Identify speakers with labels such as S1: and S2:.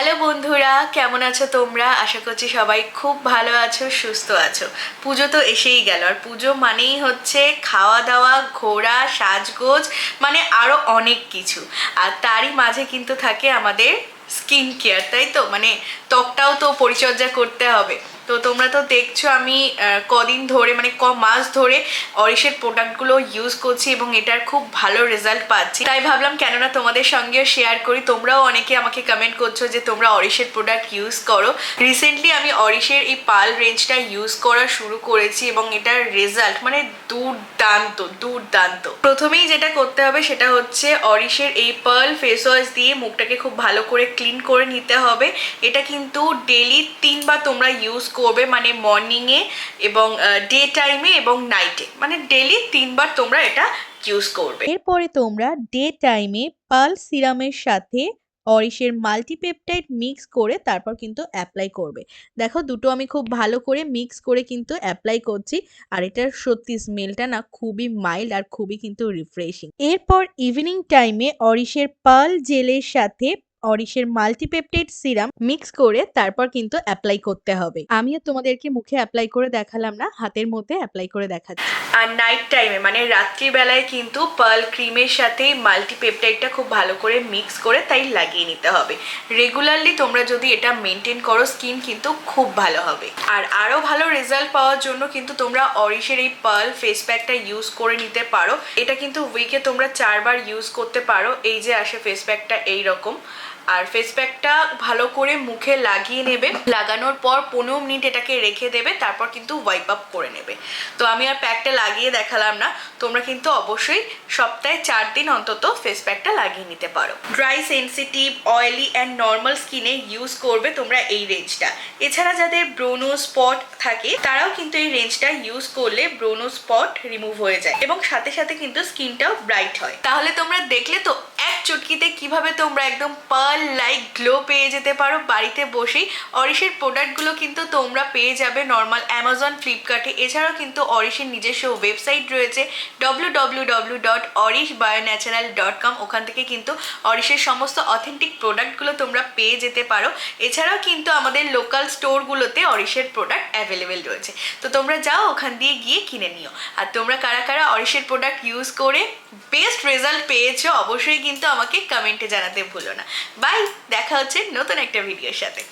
S1: Hello বন্ধুরা, কেমন আছো তোমরা? আশা করছি সবাই খুব ভালো আছো, সুস্থ আছো। পুজো তো এসেই গেল, আর পুজো মানেই হচ্ছে খাওয়া দাওয়া ঘোরা, সাজগোজ মানে আরও অনেক কিছু। আর তারই মাঝে কিন্তু থাকে আমাদের স্কিন কেয়ার তাই তো? মানে ত্বকটাও তো পরিচর্যা করতে হবে। তো তোমরা তো দেখছ আমি কদিন ধরে মানে ক মাস ধরে অরিশের প্রোডাক্টগুলো ইউজ করছি এবং এটার খুব ভালো রেজাল্ট পাচ্ছি। তাই ভাবলাম কেননা তোমাদের সঙ্গেও শেয়ার করি, তোমরাও অনেকে আমাকে কমেন্ট করছ যে তোমরা অরিশের প্রোডাক্ট ইউজ করো। রিসেন্টলি আমি অরিশের এই পাল রেঞ্জটা ইউজ করা শুরু করেছি এবং এটার রেজাল্ট মানে দুর্দান্ত দুর্দান্ত। প্রথমেই যেটা করতে হবে সেটা হচ্ছে অরিশের এই পার্ল ফেস ওয়াশ দিয়ে মুখটাকে খুব ভালো করে ক্লিন করে নিতে হবে। এটা কিন্তু ডেলি তিনবার তোমরা ইউজ করবে মানে মর্নিংয়ে এবং ডে টাইমে এবং নাইটে মানে ডেলি তিনবার তোমরা এটা ইউজ করবে।
S2: এরপরে তোমরা ডে টাইমে পাল সিরামের সাথে অরিশের মাল্টিপেপটাইড মিক্স করে তারপর কিন্তু অ্যাপ্লাই করবে। দেখো দুটো আমি খুব ভালো করে মিক্স করে কিন্তু অ্যাপ্লাই করছি, আর এটার সত্যি স্মেলটা না খুবই মাইল্ড আর খুবই কিন্তু রিফ্রেশিং এরপর ইভিনিং টাইমে অরিশের পাল জেলের সাথে অরিশের মাল্টিপেপটাইড সিরাম মিক্স করে তারপর কিন্তু অ্যাপ্লাই করতে হবে। আমিও তোমাদেরকে মুখে অ্যাপ্লাই করে দেখালাম না, হাতের মধ্যে অ্যাপ্লাই করে দেখাচ্ছি।
S1: আর নাইট টাইমে মানে রাত্রিবেলায় কিন্তু পার্ল ক্রিমের সাথে মাল্টিপেপটাইডটা খুব ভালো করে মিক্স করে তাই লাগিয়ে নিতে হবে। রেগুলারলি তোমরা যদি এটা মেনটেন করো স্কিন কিন্তু খুব ভালো হবে। আর আরও ভালো রেজাল্ট পাওয়ার জন্য কিন্তু তোমরা অরিশের এই পার্ল ফেস প্যাকটা ইউজ করে নিতে পারো। এটা কিন্তু উইকে তোমরা চারবার ইউজ করতে পারো। এই যে আসে ফেস প্যাকটা এই রকম আর ফেস প্যাকটা ভালো করে মুখে লাগিয়ে নেবে। লাগানোর পর পনেরো মিনিট এটাকে রেখে দেবে, তারপর কিন্তু ওয়াইপ আপ করে নেবে। তো আমি আর প্যাকটা লাগিয়ে দেখালাম না, তোমরা কিন্তু অবশ্যই সপ্তাহে চার দিন অন্তত ফেস প্যাকটা লাগিয়ে নিতে পারো। Dry sensitive oily and normal স্কিনে ইউজ করবে তোমরা এই রেঞ্জটা এছাড়া যাদের ব্রোনো স্পট থাকে, তারাও কিন্তু এই রেঞ্জটা ইউজ করলে ব্রোনো স্পট রিমুভ হয়ে যায় এবং সাথে সাথে কিন্তু স্কিনটাও ব্রাইট হয়। তাহলে তোমরা দেখলে তো চুটকিতে কীভাবে তোমরা একদম পার্ল লাইক গ্লো পেয়ে যেতে পারো, বাড়িতে বসেই অরিশের প্রোডাক্টগুলো কিন্তু তোমরা পেয়ে যাবে নর্মাল অ্যামাজন ফ্লিপকার্টে এছাড়াও কিন্তু অরিশের নিজস্ব ওয়েবসাইট রয়েছে W W dot Orish bionatural dot com ওখান থেকে কিন্তু অরিশের সমস্ত অথেন্টিক প্রোডাক্টগুলো তোমরা পেয়ে যেতে পারো। এছাড়াও কিন্তু আমাদের লোকাল স্টোরগুলোতে অরিশের প্রোডাক্ট অ্যাভেলেবেল রয়েছে। তো তোমরা যাও, ওখান দিয়ে গিয়ে কিনে নিও। আর তোমরা কারা কারা অরিশের প্রোডাক্ট ইউজ করে বেস্ট রেজাল্ট পেয়েছ, অবশ্যই কিন্তু আমাকে কমেন্টে জানাতে ভুলো না। বাই দেখা হচ্ছে নতুন একটা ভিডিওর সাথে।